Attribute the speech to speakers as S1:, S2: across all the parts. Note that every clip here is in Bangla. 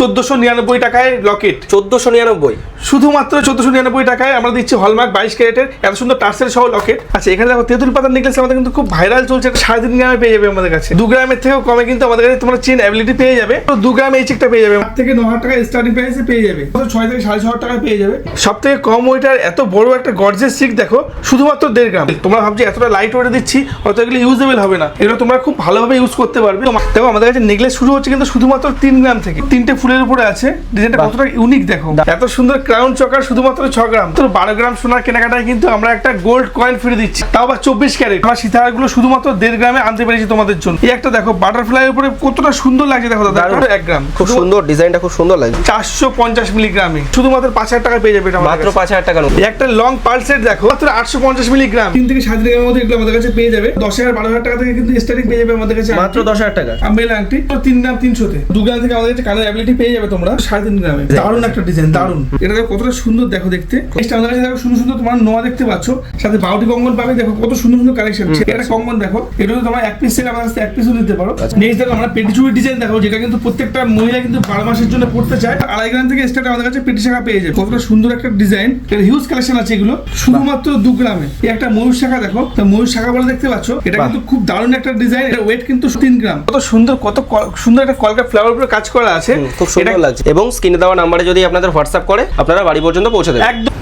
S1: চোদ্দশো নিরানব্বই টাকায় লকেট।
S2: চোদ্দশো নিরানব্বই।
S1: শুধুমাত্র চোদ্দশো নিরানব্বই টাকায় আমরা দিচ্ছি হলমার্ক বাইশ ক্যারেটের। এত সুন্দর টার্সেল সহ লকেট। আচ্ছা এখানে দেখো তেঁতুল পাতার নেকলেস আমাদের কিন্তু খুব ভাইরাল চলছে। সাড়ে তিন গ্রামে পেয়ে যাবে আমাদের কাছে। দু গ্রামের থেকেও কমে কিন্তু আমাদের কাছে তোমরা চেন অ্যাবিলিটি পেয়ে যাবে। তো দু গ্রামে এই চেকটা পেয়ে যাবে। থেকে ন হাজার টাকা স্টার্টিং প্রাইসে পেয়ে যাবে। ছয় থেকে সাড়ে ছ হাজার টাকায় পেয়ে যাবে। সব থেকে কম ওইটার এত বড় একটা গর্জের সিক দেখো শুধুমাত্র দেড় গ্রাম। তোমরা ভাবছি এতটা লাইট ওয়েটে দিচ্ছি হয়তো এগুলো ইউজেবল হবে না। এগুলো তোমরা খুব ভালোভাবে ইউজ করতে পারবে। দেখো আমাদের কাছে নেকলেস শুরু হচ্ছে কিন্তু শুধুমাত্র তিন গ্রাম থেকে। তিনটে ফুলের উপরে আছে। ডিজাইনটা কতটা ইউনিক দেখো। এত সুন্দর ক্রাউন চকার শুধুমাত্র ছ গ্রাম। তো বারো গ্রাম সোনার কেনাকাটায় কিন্তু আমরা একটা গোল্ড কয়েন ফিরে দিচ্ছি। তাও আবার চব্বিশ ক্যারেট আমার সীতাহারগুলো শুধুমাত্র দেড় গ্রামে আনতে পেরেছি তোমাদের জন্য। এই একটা দেখো বাটারফ্লাই উপরে কতটা সুন্দর লাগছে দেখো দাদা। এক গ্রাম।
S2: খুব সুন্দর ডিজাইনটা খুব সুন্দর লাগছে।
S1: চারশো পঞ্চাশ মিলিগ্রামে শুধুমাত্র পাঁচ হাজার টাকা পেয়ে যাবে এটা
S2: মাত্র পাঁচ হাজার টাকা
S1: এই একটা লং পালসেট দেখো মাত্র আটশো পঞ্চাশ মিলিগ্রাম তিন থেকে সাত গ্রামের মধ্যে এগুলো আমাদের কাছে পেয়ে যাবে। দশ হাজার বারো হাজার টাকা থেকে কিন্তু স্টার্টিং পেয়ে যাবে আমাদের কাছে
S2: মাত্র দশ হাজার টাকা।
S1: আমেল আংটি তিন গ্রাম তিনশোতে। দু গ্রাম থেকে আমাদের কাছে কালার অ্যাবিলিটি পেয়ে যাবে তোমরা সাড়ে তিন গ্রামে দারুণ একটা ডিজাইন দারুণ। এটা দেখো কতটা সুন্দর দেখো দেখতে। নেক্সট আমাদের কাছে দেখো সুন্দর সুন্দর তোমার নোয়া দেখতে পাচ্ছ। সাথে বাউটি কঙ্গন পাবে দেখো কত সুন্দর সুন্দর কালেকশন এটা কঙ্গন দেখো এটা তো তোমার এক পিস সেল আমাদের কাছে এক পিসও নিতে পারো। নেক্সট দেখো আমরা পেটিচুরি ডিজাইন দেখো যেটা কিন্তু প্রত্যেকটা মহিলা কিন্তু বারো মাসের জন্য পড়তে চায়। আড়াই গ্রাম থেকে স্টার্ট আমাদের কাছে পেটি শাখা পেয়ে যাবে। কতটা সুন্দর একটা ডিজাইন এটা হিউজ কালেকশন আছে এগুলো। শুধুমাত্র দু গ্রামে। একটা ময়ূর শাখা দেখো তো ময়ূর শাখা বলে দেখতে পাচ্ছ এটা কিন্তু খুব দারুণ একটা ডিজাইন এটা ওয়েট কিন্তু তিন গ্রাম। কত সুন্দর কত সুন্দর একটা কলকা ফ্লাওয়ার উপরে কাজ করা আছে।
S2: খুব সুন্দর লাগছে। এবং স্ক্রিনে দেওয়া নাম্বারে যদি আপনাদের হোয়াটসঅ্যাপ করে আপনারা বাড়ি পর্যন্ত পৌঁছে দেবেন।
S1: একদম।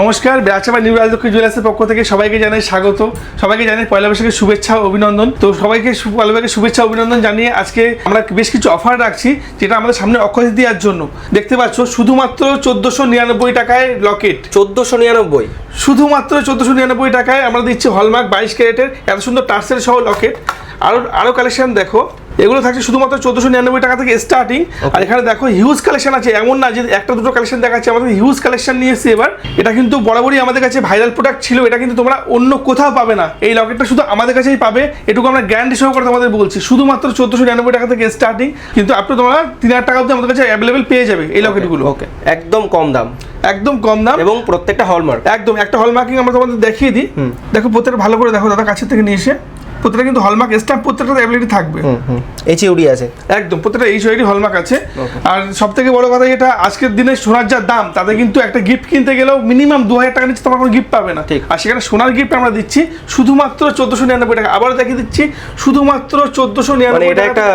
S1: নমস্কার ব্যবসা নিউ রাজলক্ষ্মী জুয়েলার্সের পক্ষ থেকে সবাইকে জানাই স্বাগত। সবাইকে জানাই পয়লা বৈশাখের শুভেচ্ছা ও অভিনন্দন। তো সবাইকে পয়লা বৈশাখের শুভেচ্ছা অভিনন্দন জানিয়ে আজকে আমরা বেশ কিছু অফার রাখছি যেটা আমাদের সামনে অক্ষয় দেওয়ার জন্য। দেখতে পাচ্ছ শুধুমাত্র চোদ্দশো নিরানব্বই টাকায় লকেট
S2: চোদ্দশো নিরানব্বই।
S1: শুধুমাত্র চোদ্দোশো নিরানব্বই টাকায় আমরা দিচ্ছি হলমার্ক বাইশ ক্যারেটের এত সুন্দর টার্সেল সহ লকেট আরও আরও কালেকশন দেখো। এগুলো থাকছে শুধুমাত্র চোদ্দোশো নিরানব্বই টাকা থেকে স্টার্টিং আর এখানে দেখো হিউজ কালেকশন আছে এমন না যে একটা দুটো কালেকশন দেখাচ্ছে আমাদের হিউজ কালেকশন নিয়ে এসেছি এবার। এটা কিন্তু বরাবরই আমাদের কাছে ভাইরাল প্রোডাক্ট ছিল এটা কিন্তু তোমরা অন্য কোথাও পাবে না। এই লকেটটা শুধু আমাদের কাছেই পাবে এটুকু আমরা গ্যারান্টি সহকারে তোমাদের বলছি। শুধুমাত্র চোদ্দোশো নিরানব্বই টাকা থেকে স্টার্টিং কিন্তু আপনি তোমরা তিন হাজার টাকা অবধি আমাদের কাছে অ্যাভেলেবেল পেয়ে যাবে এই লকেটগুলো।
S2: ওকে একদম কম দাম।
S1: একদম কম দাম।
S2: এবং প্রত্যেকটা হলমার্ক
S1: একদম একটা হলমার্কিং আমরা তোমাদের দেখিয়ে দিই। দেখো প্রত্যেকটা ভালো করে দেখো দাদা কাছের থেকে নিয়ে এসে। প্রত্যেকটা কিন্তু হলমার্ক স্ট্যাম্প প্রত্যেকটা অ্যাবিলিটি থাকবে।
S2: হুম হুম। এইচ ইউডি আছে।
S1: একদম প্রত্যেকটা এই শরীরই হলমার্ক আছে। আর সব থেকে বড় কথা এটা আজকের দিনে সোনার যা দাম তাতে কিন্তু একটা গিফট কিনতে গেলেও মিনিমাম দু হাজার টাকা নিচ্ছে তোমার কোনো গিফট পাবে না।
S2: ঠিক।
S1: আর সেখানে সোনার গিফট আমরা দিচ্ছি শুধুমাত্র চোদ্দশো নিরানব্বই টাকা। আবারও দেখিয়ে দিচ্ছি শুধুমাত্র চোদ্দশো
S2: মানে
S1: নিরানব্বই
S2: এটা একটা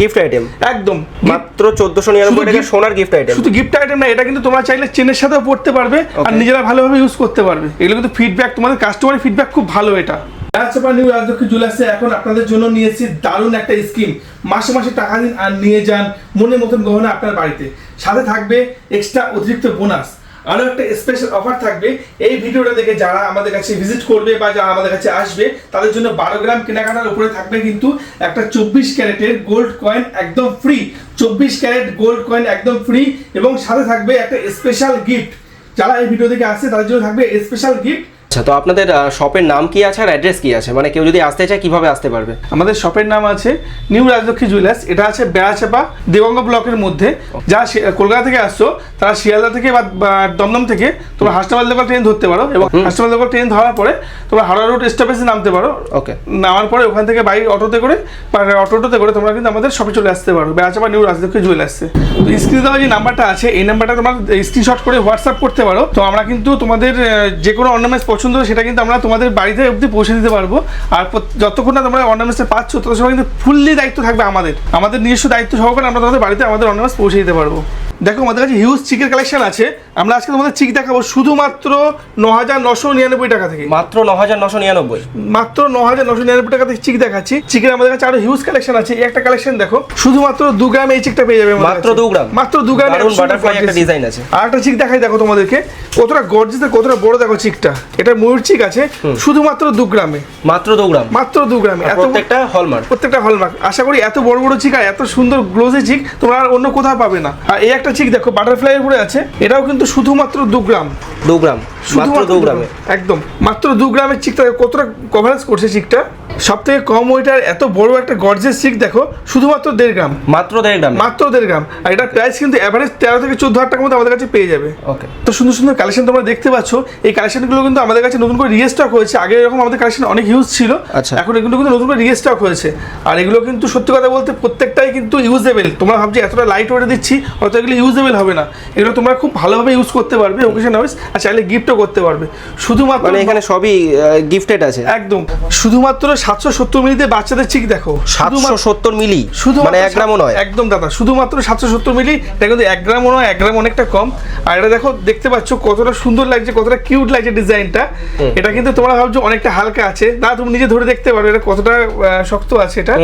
S2: গিফট আইটেম
S1: একদম।
S2: মাত্র চোদ্দশো নিরানব্বই টাকা সোনার গিফট আইটেম
S1: শুধু গিফট আইটেম না এটা কিন্তু তোমরা চাইলে চেনের সাথেও পড়তে পারবে আর নিজেরা ভালোভাবে ইউজ করতে পারবে। এগুলো কিন্তু ফিডব্যাক তোমাদের কাস্টমারের ফিডব্যাক খুব ভালো এটা। রাজচাপা নিউ রাজলক্ষ্মী জুয়েলার্সে এখন আপনাদের জন্য নিয়েছি দারুণ একটা স্কিম। মাসে মাসে টাকা দিন আর নিয়ে যান, মনের মতন গহনা আপনার বাড়িতে। সাথে থাকবে এক্সট্রা অতিরিক্ত বোনাস আরও একটা স্পেশাল অফার থাকবে। এই ভিডিওটা দেখে যারা আমাদের কাছে ভিজিট করবে বা যারা আমাদের কাছে আসবে, তাদের জন্য বারো গ্রাম কেনাকাটার উপরে থাকবে কিন্তু একটা চব্বিশ ক্যারেটের গোল্ড কয়েন একদম ফ্রি চব্বিশ ক্যারেট গোল্ড কয়েন একদম ফ্রি এবং সাথে থাকবে একটা স্পেশাল গিফট যারা এই ভিডিও দেখে আসছে, তাদের জন্য থাকবে স্পেশাল গিফট
S2: আচ্ছা তো আপনাদের শপের নাম কি আছে আর অ্যাড্রেস কি আছে? মানে কেউ যদি আসতে চায় কীভাবে আসতে পারবে?
S1: আমাদের শপের নাম আছে নিউ রাজলক্ষ্মী জুয়েলার্স। এটা আছে বেড়াচাপা দেবঙ্গ ব্লকের মধ্যে। যা কলকাতা থেকে আসছো তারা শিয়ালদা থেকে বা দমদম থেকে তোমরা হাসনাবাদ লোকাল ট্রেন ধরতে পারো এবং হাসনাবাদ লোকাল ট্রেন ধরার পরে তোমরা হাওড়া রোড স্টপেজে নামতে পারো।
S2: ওকে।
S1: নামার পরে ওখান থেকে বাইরে অটোতে করে বা অটোতে করে তোমরা কিন্তু আমাদের শপে চলে আসতে পারো বেড়াচাপা নিউ রাজলক্ষ্মী জুয়েলার্সে তো স্ক্রিনে দেওয়া যে নাম্বারটা আছে এই নাম্বারটা তোমরা স্ক্রিনশট করে হোয়াটসঅ্যাপ করতে পারো। তো আমরা কিন্তু তোমাদের যে কোনো অর্নামেন্টস পছন্দ সেটা কিন্তু আমরা তোমাদের বাড়িতে অবধি পৌঁছে দিতে পারব। আর যতক্ষণ না তোমরা অর্নামেন্টসটা পাচ্ছ তত সময় কিন্তু ফুললি দায়িত্ব থাকবে আমাদের। আমাদের নিজস্ব দায়িত্ব সহকারে আমরা তোমাদের বাড়িতে আমাদের অর্নামেন্টস পৌঁছে দিতে পারব। দেখো আমাদের কাছে হিউজ চিকের কালেকশন আছে। আমরা আজকে তোমাদের চিক দেখাবো শুধুমাত্র ন হাজার নশো নিরানব্বই টাকা থেকে।
S2: মাত্র ন হাজার নশো নিরানব্বই।
S1: মাত্র ন হাজার নশো নিরানব্বই টাকা থেকে চিক দেখাচ্ছি। চিকের আমাদের কাছে আরও হিউজ কালেকশন আছে। একটা কালেকশন দেখো শুধুমাত্র দু গ্রাম এই চিকটা পেয়ে যাবে
S2: মাত্র। দু গ্রাম?
S1: মাত্র দু গ্রাম
S2: একটা design আছে।
S1: আর একটা চিক দেখাই দেখো তোমাদেরকে। কতটা গর্জিস কতটা বড় দেখো চিকটা। এটা ময়ূর চিক আছে শুধুমাত্র দু গ্রামে।
S2: মাত্র দু গ্রাম।
S1: মাত্র দু গ্রামে।
S2: প্রত্যেকটা হলমার্ক
S1: প্রত্যেকটা হলমার্ক আশা করি এত বড় বড় চিক আর এত সুন্দর গ্লোজি চিক তোমরা আর অন্য কোথাও পাবে না। আর এই একটা চিক দেখো বাটারফ্লাই উপরে আছে। এটাও কিন্তু শুধুমাত্র দু গ্রাম।
S2: দু গ্রাম।
S1: শুধুমাত্র
S2: দু গ্রামে।
S1: একদম। মাত্র দু গ্রামের চিকটা কতটা কভারেজ করছে চিকটা সব থেকে কম ওইটার এত বড় একটা গর্জের চিক দেখো শুধুমাত্র দেড় গ্রাম।
S2: মাত্র দেড় গ্রাম।
S1: মাত্র দেড় গ্রাম। আর এটার প্রাইস কিন্তু অ্যাভারেজ তেরো থেকে চোদ্দ হাজার টাকার মধ্যে আমাদের কাছে পেয়ে যাবে।
S2: ওকে
S1: তো সুন্দর সুন্দর কালেকশন তোমরা দেখতে পাচ্ছ। এই কালেকশনগুলো কিন্তু আমাদের কাছে নতুন করে রিস্টক হয়েছে। আগে এরকম আমাদের কালেকশন অনেক ইউজ ছিল।
S2: আচ্ছা।
S1: এখন এগুলো কিন্তু নতুন করে রিস্টক হয়েছে। আর এগুলো কিন্তু সত্যি কথা বলতে প্রত্যেকটাই কিন্তু ইউজেবল তোমরা ভাবছি এতটা লাইট ওয়েটে দিচ্ছি হয়তো এগুলো ইউজেবল হবে না। এগুলো তোমরা খুব ভালোভাবে ইউজ করতে পারবে ওকেশন ওয়াইজ আর চাইলে গিফটও করতে পারবে। শুধুমাত্র
S2: মানে এখানে সবই গিফটেড আছে।
S1: একদম। শুধুমাত্র সাতশো সত্তর মিনিটে বাচ্চাদের চিক দেখো।
S2: সাতশো সত্তর মিলি?
S1: শুধু
S2: মানে এক গ্রামও নয়।
S1: একদম দাদা শুধুমাত্র সাতশো সত্তর মিলি এটা কিন্তু এক গ্রামও নয় এক গ্রাম অনেকটা কম। আর এটা দেখো দেখতে পাচ্ছ কতটা সুন্দর লাগছে কতটা কিউট লাগছে ডিজাইনটা। এটা কিন্তু তোমরা ভাবছ অনেকটা হালকা আছে। না তুমি নিজে ধরে দেখতে পারো এটা কতটা শক্ত আছে এটা।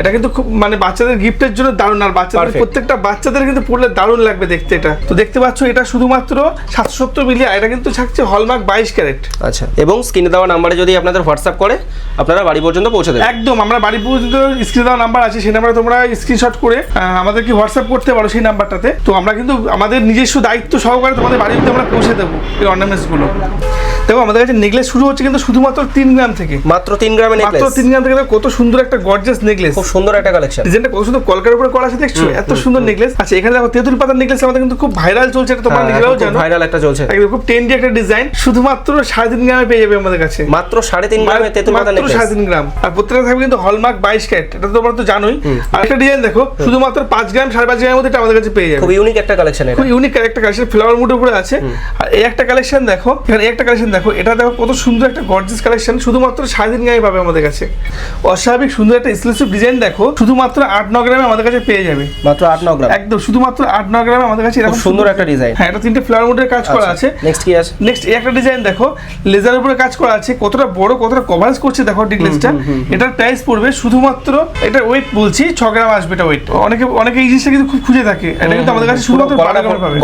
S1: এটা কিন্তু খুব মানে বাচ্চাদের গিফটের জন্য দারুণ। আর বাচ্চাদের প্রত্যেকটা বাচ্চাদের কিন্তু পড়লে দারুণ লাগবে দেখতে এটা। তো দেখতে পাচ্ছ এটা শুধুমাত্র সাতশো সত্তর মিলি আর এটা কিন্তু থাকছে হলমার্ক বাইশ ক্যারেট।
S2: আচ্ছা এবং স্ক্রিনে দেওয়া নাম্বারে যদি আপনাদের হোয়াটসঅ্যাপ করে আপনারা বাড়ি পর্যন্ত পৌঁছে দেবেন।
S1: একদম আমরা বাড়ি পর্যন্ত স্ক্রিনে দেওয়া নাম্বার আছে সেই নাম্বারে তোমরা স্ক্রিনশট করে আমাদেরকে হোয়াটসঅ্যাপ করতে পারো সেই নাম্বারটাতে। তো আমরা কিন্তু আমাদের নিজস্ব দায়িত্ব সহকারে তোমাদের বাড়িতে আমরা পৌঁছে দেবো এই অর্নামেন্টসগুলো দেখো আমাদের কাছে নেকলেস শুরু হচ্ছে কিন্তু শুধুমাত্র তিন গ্রাম থেকে।
S2: মাত্র তিন গ্রামে
S1: মাত্র তিন গ্রাম থেকে কত সুন্দর একটা গর্জাস নেকলেস
S2: খুব সুন্দর একটা কালেকশন
S1: ডিজাইনটা কত সুন্দর কলকার উপরে করা আছে দেখছ? এত সুন্দর নেকলেস আচ্ছা এখানে দেখো তেঁতুল পাতার নেকলেস আমাদের কিন্তু খুব ভাইরাল চলছে এটা তোমরা নিজেরাও জানো।
S2: ভাইরাল একটা চলছে।
S1: একদম খুব টেন্ডি একটা ডিজাইন শুধুমাত্র সাড়ে তিন গ্রামে পেয়ে যাবে আমাদের কাছে।
S2: মাত্র সাড়ে তিন গ্রামে তেতুল পাতা নেকলেস
S1: সাড়ে তিন গ্রাম। আর প্রত্যেকটা থাকবে কিন্তু হলমার্ক বাইশ ক্যারেট এটা তো তোমরা তো জানোই। আর একটা ডিজাইন দেখো শুধুমাত্র পাঁচ গ্রাম সাড়ে পাঁচ গ্রামের মধ্যে এটা আমাদের কাছে পেয়ে যাবে।
S2: খুব ইউনিক একটা কালেকশন এটা।
S1: খুব ইউনিক একটা কালেকশন ফ্লাওয়ার মুড উপরে আছে। আর এই একটা কালেকশন দেখো এখানে এই একটা কালেকশন দেখো এটা দেখো কত সুন্দর একটা গর্জিয়াস কালেকশন শুধুমাত্র তিন গ্রামে পাবে আমাদের কাছে। অস্বাভাবিক সুন্দর একটা এক্সক্লুসিভ ডিজাইন দেখো শুধুমাত্র আট ন গ্রামে আমাদের কাছে পেয়ে যাবে।
S2: মাত্র আট ন গ্রাম।
S1: একদম শুধুমাত্র আট ন গ্রামে আমাদের কাছে এরকম
S2: সুন্দর একটা ডিজাইন
S1: হ্যাঁ এটা তিনটে ফ্লাওয়ার মুডের কাজ করা আছে।
S2: নেক্সট কি আছে?
S1: নেক্সট এই একটা ডিজাইন দেখো লেজার উপরে কাজ করা আছে কতটা বড় কতটা কভারেজ করছে দেখো ডিগ্লেসটা এটার প্রাইস পড়বে শুধুমাত্র এটা ওয়েট বলছি ছ গ্রাম আসবে এটা ওয়েট অনেকে অনেকে এই জিনিসটা কিন্তু খুব খুঁজে থাকে। এটা কিন্তু আমাদের কাছে শুধুমাত্র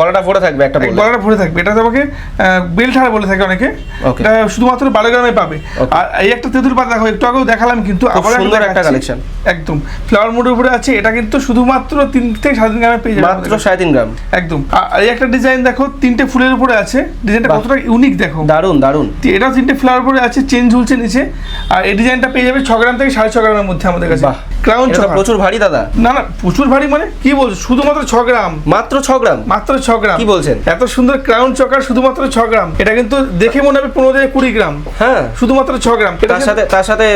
S2: গলাটা ভরে থাকবে একটা বললে।
S1: গলাটা ভরে থাকবে। এটা তোমাকে বেল্ট হার বলে থাকে অনেকে। শুধুমাত্র বারো গ্রামে পাবে আর এই একটা তেঁতুল পাতা দেখো একটু আগেও দেখালাম কিন্তু আবার
S2: সুন্দর একটা কালেকশন
S1: একদম। ফ্লাওয়ার মোডের উপরে আছে এটা কিন্তু শুধুমাত্র তিন থেকে সাড়ে তিন গ্রামে পেয়ে যাবে
S2: মাত্র সাড়ে তিন গ্রাম।
S1: একদম। আর এই একটা ডিজাইন দেখো তিনটে ফুলের উপরে আছে। ডিজাইনটা কতটা ইউনিক দেখো।
S2: দারুণ
S1: দারুণ এটা তিনটে ফ্লাওয়ার উপরে আছে চেন ঝুলছে নিচে। আর এই ডিজাইনটা পেয়ে যাবে ছ গ্রাম থেকে সাড়ে ছ গ্রামের মধ্যে আমাদের কাছে। ক্রাউন
S2: প্রচুর ভারী দাদা।
S1: না না প্রচুর ভারী মানে কি বলছো? শুধুমাত্র ছ গ্রাম।
S2: মাত্র ছ গ্রাম।
S1: মাত্র ছ গ্রাম।
S2: কি বলছেন?
S1: এত সুন্দর ক্রাউন চকার শুধুমাত্র ছ গ্রাম। এটা কিন্তু দেখে মনে পনেরো থেকে কুড়ি গ্রাম।
S2: হ্যাঁ
S1: শুধুমাত্র ছ গ্রাম।
S2: তার সাথে তার সাথে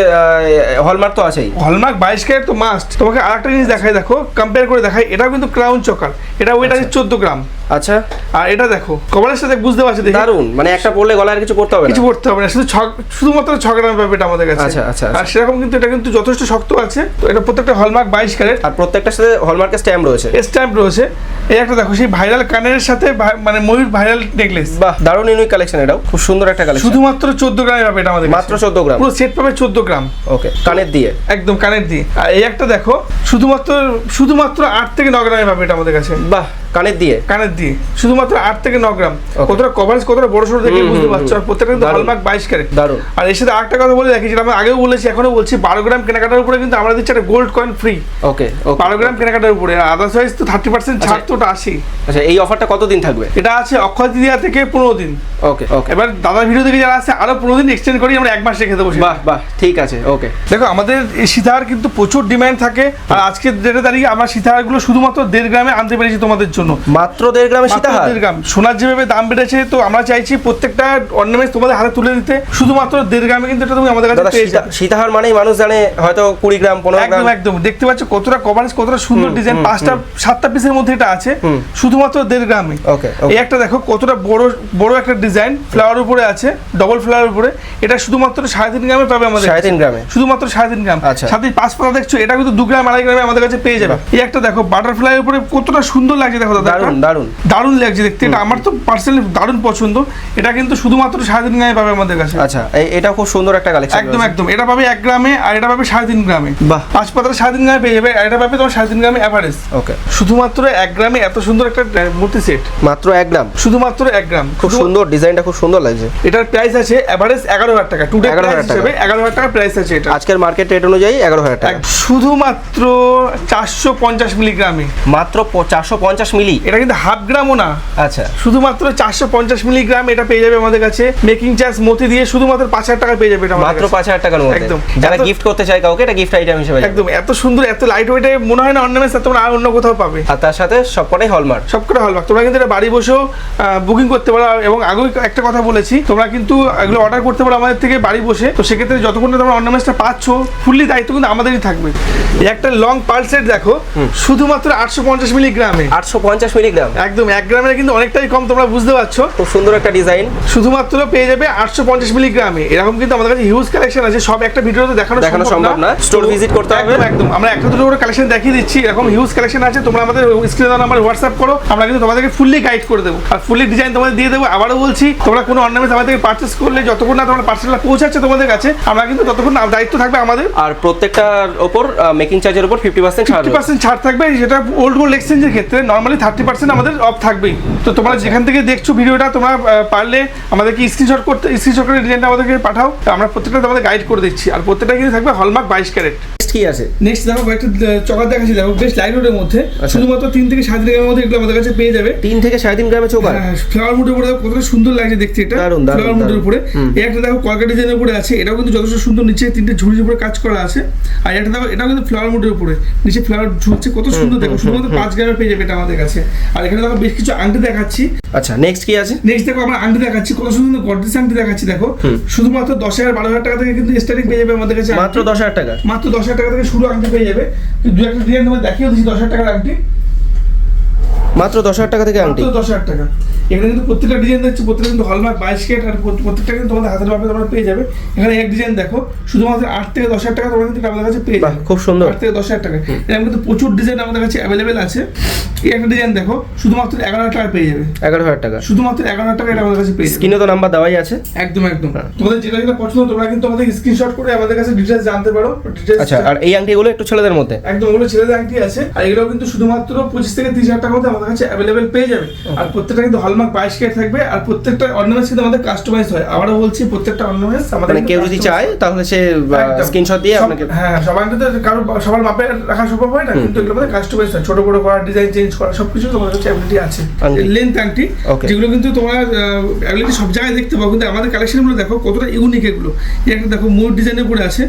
S2: হলমার্ক তো আছেই।
S1: হলমার্ক বাইশ ক্যারেট তো মাস্ট তোমাকে আরেকটা জিনিস দেখাই দেখো কম্পেয়ার করে দেখাই এটাও কিন্তু ক্রাউন চকার। এটা ওয়েট আছে চোদ্দ গ্রাম।
S2: আচ্ছা।
S1: আর এটা দেখো কভারের সাথে বুঝতে পারছি
S2: দারুণ মানে একটা পড়লে গলায় কিছু করতে হবে
S1: কিছু করতে হবে না শুধু ছ- শুধুমাত্র ছ গ্রামের পাবে এটা আমাদের কাছে।
S2: আচ্ছা, আচ্ছা,
S1: আর সেরকম কিন্তু এটা কিন্তু যথেষ্ট শক্ত আছে। তো এটা প্রত্যেকটা হলমার্ক বাইশ ক্যারেট
S2: আর প্রত্যেকটার সাথে হলমার্কের স্ট্যাম্প রয়েছে।
S1: স্ট্যাম্প রয়েছে। এই একটা দেখো সেই ভাইরাল কানের সাথে মানে ময়ূর ভাইরাল নেকলেস
S2: বাহ দারুণ ইউনিক কালেকশন এটাও। খুব সুন্দর একটা কালেকশন
S1: শুধুমাত্র চোদ্দ গ্রামে পাবে এটা আমাদের
S2: মাত্র
S1: কাছে।
S2: চোদ্দ গ্রাম।
S1: পুরো সেট পাবে চোদ্দ গ্রাম।
S2: ওকে কানের দিয়ে।
S1: একদম কানের দিয়ে। আর এই একটা দেখো শুধুমাত্র শুধুমাত্র আট থেকে ন গ্রামে পাবে এটা আমাদের কাছে।
S2: বাহ কানের দিয়ে?
S1: কানের দিয়ে। শুধুমাত্র আট থেকে ন গ্রাম. কতটা কভারেজ কতটা বড় সড়ো দেখে বুঝতে পারছ। আর প্রত্যেকটা কিন্তু
S2: দারুণ।
S1: হলমার্ক বাইশ ক্যারেট
S2: দারুণ
S1: আর এর সাথে আরেকটা কথা বলে রাখি যেটা আমি আগেও বলেছি এখনও বলছি বারো গ্রাম কেনাকাটার উপরে কিন্তু আমরা দিচ্ছি একটা গোল্ড কয়েন ফ্রি
S2: ওকে
S1: বারো গ্রাম কেনাকাটার উপরে। আর আদার্সওয়াইজ তো থার্টি পার্সেন্ট ছাড় তো ওটা আসি
S2: আচ্ছা এই অফারটা কতদিন থাকবে?
S1: এটা আছে অক্ষয় তৃতীয়া থেকে পনেরো দিন।
S2: ওকে ওকে
S1: এবার দাদার ভিডিও থেকে যারা আছে আরও পনেরো দিন এক্সটেন্ড করি আমরা এক মাস রেখে দেবো।
S2: বাহ বাহ ঠিক আছে ওকে
S1: দেখো আমাদের এই সীতাহার কিন্তু প্রচুর ডিমান্ড থাকে। আর আজকে ডেটে দাঁড়িয়ে আমরা সীতাহারগুলো শুধুমাত্র দেড় গ্রামে আনতে পেরেছি তোমাদের জন্য।
S2: মাত্র দেড় গ্রামে সীতাহার?
S1: দেড় গ্রাম। সোনার যেভাবে দাম বেড়েছে তো আমরা চাইছি প্রত্যেকটা অর্নামেন্টস তোমাদের হাতে তুলে দিতে। শুধুমাত্র দেড় গ্রামে কিন্তু এটা তুমি আমাদের কাছে পেয়ে যাবে।
S2: সীতাহার মানেই মানুষ জানে হয়তো কুড়ি গ্রাম পনেরো গ্রাম।
S1: একদম। একদম দেখতে পাচ্ছ কতটা কভারেজ কতটা সুন্দর ডিজাইন পাঁচটা সাতটা পিসের মধ্যে এটা আছে। শুধুমাত্র দেড় গ্রামে।
S2: ওকে
S1: এই একটা দেখো কতটা বড় বড় একটা ডিজাইন ফ্লাওয়ার উপরে আছে ডবল ফ্লাওয়ার উপরে। এটা শুধুমাত্র সাড়ে তিন গ্রামে পাবে আমাদের
S2: সাড়ে তিন গ্রামে?
S1: শুধুমাত্র সাড়ে তিন গ্রাম।
S2: আচ্ছা।
S1: সাথে পাঁচ পাতা দেখছ এটা কিন্তু দু গ্রাম আড়াই গ্রামে আমাদের কাছে পেয়ে যাবে। এই একটা দেখো বাটারফ্লাই উপরে কতটা সুন্দর লাগছে দাদা
S2: দারুণ
S1: এটা। দারুণ লাগছে দেখতে। এটা আমার তো পার্সোনালি দারুণ পছন্দ। এটা কিন্তু শুধুমাত্র সাড়ে তিন গ্রামে পাবে আমাদের কাছে।
S2: আচ্ছা এটা খুব সুন্দর একটা কালেকশন
S1: একদম একদম। এটা পাবে এক গ্রামে আর এটা পাবে সাড়ে তিন গ্রামে।
S2: বাহ।
S1: পাঁচ পাতার সাড়ে তিন গ্রামে পেয়ে যাবে আর এটা পাবে তোমার সাড়ে তিন গ্রামে অ্যাভারেজ
S2: ওকে।
S1: শুধুমাত্র এক গ্রামে এত সুন্দর একটা মূর্তি সেট
S2: মাত্র এক গ্রাম?
S1: শুধুমাত্র এক গ্রাম।
S2: খুব সুন্দর ডিজাইনটা খুব সুন্দর লাগছে।
S1: এটার প্রাইস আছে অ্যাভারেজ এগারো হাজার টাকা। টু
S2: 11,000
S1: প্রাইস হিসেবে এগারো হাজার টাকা প্রাইস আছে এটা।
S2: আজকের মার্কেট রেট অনুযায়ী এগারো হাজার টাকা।
S1: শুধুমাত্র চারশো পঞ্চাশ মিলিগ্রামে
S2: মাত্র চারশো পঞ্চাশ মিলি?
S1: এটা কিন্তু হাফ গ্রামও না।
S2: আচ্ছা।
S1: শুধুমাত্র চারশো পঞ্চাশ মিলিগ্রাম এটা পেয়ে যাবে আমাদের কাছে। মেকিং চার্জ মতি দিয়ে শুধুমাত্র পাঁচ হাজার টাকা পেয়ে যাবে এটা
S2: মাত্র পাঁচ হাজার টাকার মধ্যে।
S1: একদম।
S2: যারা গিফট করতে চায় কাউকে এটা গিফট আইটেম হিসেবে
S1: একদম। এত সুন্দর এত লাইট ওয়েটে মনে হয় না অর্নামেন্টস তোমরা আর অন্য কোথাও পাবে।
S2: আর তার সাথে সবকটাই হলমার্ক
S1: সব করে হলমার্ক তোমরা কিন্তু এটা বাড়ি বসেও বুকিং করতে পারো। এবং আগেও একটা কথা বলেছি তোমরা কিন্তু এগুলো অর্ডার করতে পারো আমাদের থেকে বাড়ি বসে। তো সেক্ষেত্রে যতক্ষণ না তোমরা অর্নামেন্টসটা পাচ্ছ ফুললি দায়িত্ব কিন্তু আমাদেরই থাকবে। একটা লং পাল সেট দেখো শুধুমাত্র আটশো পঞ্চাশ মিলিগ্রামে।
S2: আটশো পঞ্চাশ মিলিগ্রাম।
S1: একদম এক গ্রামের কিন্তু অনেকটাই কম তোমরা বুঝতে পারছ।
S2: খুব সুন্দর একটা ডিজাইন।
S1: শুধুমাত্র পেয়ে যাবে আটশো পঞ্চাশ মিলিগ্রামে। এরকম কিন্তু আমাদের কাছে হিউজ কালেকশন আছে সব একটা ভিডিওতে দেখানো
S2: দেখানো সম্ভব না।
S1: তো
S2: visit করতে হবে।
S1: একদম একদম। আমরা একটা দুটো করে কালেকশন দেখিয়ে দিচ্ছি এরকম হিউজ কালেকশন আছে তোমরা আমাদের স্ক্রিনে দেওয়া নাম্বার হোয়াটসঅ্যাপ করো আমরা কিন্তু তোমাদেরকে ফুললি গাইড করে দেবো। আর ফুললি ডিজাইন তোমাদের দিয়ে দেবো। আবারও বলছি তোমরা কোনো অর্নামেন্ট আমাদের থেকে পার্চেস করলে যতক্ষণ না তোমরা পার্সেলটা পৌঁছাচ্ছে তোমাদের কাছে আমরা কিন্তু ততক্ষণ দায়িত্ব থাকবে আমাদের।
S2: আর প্রত্যেকটার ওপর মেকিং চার্জের ওপর ফিফটি পার্সেন্ট ছাড়
S1: পার্সেন্ট ছাড় থাকবে যেটা ওল্ড গোল্ড এক্সচেঞ্জের ক্ষেত্রে নর্মালি থার্টি পার্সেন্ট আমাদের অফ থাকবেই। তো তোমরা যেখান থেকে দেখছ ভিডিওটা, তোমরা পারলে আমাদেরকে স্ক্রিনশট করতে স্ক্রিনশট করে ডিজাইনটা আমাদেরকে পাঠাও। আমরা প্রত্যেকটা তোমাদের গাইড করে দিচ্ছি। আর প্রত্যেকটা কিন্তু থাকবে হলমার্ক বাইশ ক্যারেট
S2: কি আছে?
S1: নেক্সট দেখো একটা চকার দেখাচ্ছি। দেখো বেশ লাইট রোডের মধ্যে।
S2: আচ্ছা।
S1: শুধুমাত্র তিন থেকে সাত দিনের মধ্যে এগুলো আমাদের কাছে পেয়ে যাবে।
S2: তিন থেকে সাড়ে তিন গ্রামে চৌকার?
S1: ফ্লাওয়ার মুডের উপরে কতটা সুন্দর লাগছে দেখতে এটা। ফ্লাওয়ার মুডের উপরে। এই একটা দেখো কলকা ডিজাইনের উপরে আছে। এটাও কিন্তু যথেষ্ট সুন্দর। নিচে তিনটে ঝুড়ির উপরে কাজ করা আছে। আর একটা দেখো এটাও কিন্তু ফ্লাওয়ার মুডের উপরে। নিচে ফ্লাওয়ার ঝুলছে কত সুন্দর দেখো। শুধুমাত্র পাঁচ গ্রামে পেয়ে যাবে এটা আমাদের কাছে। আর এখানে দেখো বেশ কিছু আংটি দেখাচ্ছি।
S2: আচ্ছা নেক্সট কি আছে?
S1: নেক্সট দেখো আমরা আংটি দেখাচ্ছি। কত সুন্দর গডরেজ আংটি দেখাচ্ছি দেখো। শুধুমাত্র দশ হাজার বারো হাজার টাকা থেকে কিন্তু স্টার্টিং পেয়ে যাবে আমাদের কাছে
S2: মাত্র দশ হাজার টাকা।
S1: মাত্র দশ হাজার টাকা থেকে শুরু আংটি পেয়ে যাবে। দু একটা ডিজাইন তোমার দেখিয়ে দিচ্ছি দশ হাজার টাকার আংটি।
S2: মাত্র দশ হাজার টাকা থেকে আংটি।
S1: দশ হাজার টাকা। এখানে কিন্তু প্রত্যেকটা ডিজাইন দেখছি প্রত্যেকটা কিন্তু হলমার্ক বাইশ কেট আর প্রত্যেকটা কিন্তু তোমাদের হাতের মাপে তোমরা পেয়ে যাবে। এখানে এক ডিজাইন দেখো শুধুমাত্র আট থেকে দশ হাজার টাকা তোমরা কিন্তু আমাদের কাছে পেয়ে যাবে।
S2: খুব সুন্দর।
S1: আট থেকে দশ হাজার টাকা। এরকম কিন্তু প্রচুর ডিজাইন আমাদের কাছে অ্যাভেলেবেল আছে। এই একটা ডিজাইন দেখো শুধুমাত্র এগারো হাজার টাকা পেয়ে যাবে।
S2: এগারো হাজার টাকা।
S1: শুধুমাত্র এগারো হাজার টাকা এটা আমাদের কাছে পেয়ে
S2: স্ক্রিনে তো নাম্বার দেওয়াই আছে।
S1: একদম একদম।
S2: হ্যাঁ।
S1: তোমাদের যেটা যেটা পছন্দ তোমরা কিন্তু আমাদের স্ক্রিনশট করে আমাদের কাছে ডিটেলস জানতে পারো।
S2: আচ্ছা আর এই আংটিগুলো একটু ছেলেদের মধ্যে?
S1: একদম ওগুলো ছেলেদের আংটি আছে। আর এগুলো কিন্তু শুধুমাত্র পঁচিশ থেকে তিরিশ হাজার টাকার মধ্যে আমাদের কাছে অ্যাভেলেবেল পেয়ে যাবে। আর প্রত্যেকটা কিন্তু হলমার্ক বাইশ কেট থাকবে আর প্রত্যেকটা অর্নামেন্টস কিন্তু আমাদের কাস্টমাইজ হয়। আবারও বলছি প্রত্যেকটা অর্নামেন্টস আমাদের
S2: মানে কেউ যদি চায় তাহলে সে স্ক্রিনশট দিয়ে আপনাকে
S1: হ্যাঁ সবার কিন্তু কারও সবার মাপে রাখা সম্ভব হয় না কিন্তু এগুলো আমাদের কাস্টমাইজ হয়। ছোট বড় করা ডিজাইন চেঞ্জ করা সবকিছু তোমাদের কাছে অ্যাবিলিটি আছে। লেন্থ আংটি যেগুলো কিন্তু তোমরা অ্যাবিলিটি সব জায়গায় দেখতে পাবো কিন্তু আমাদের কালেকশনগুলো দেখো কতটা ইউনিক এগুলো। একটা দেখো মোর ডিজাইনের উপরে আছে।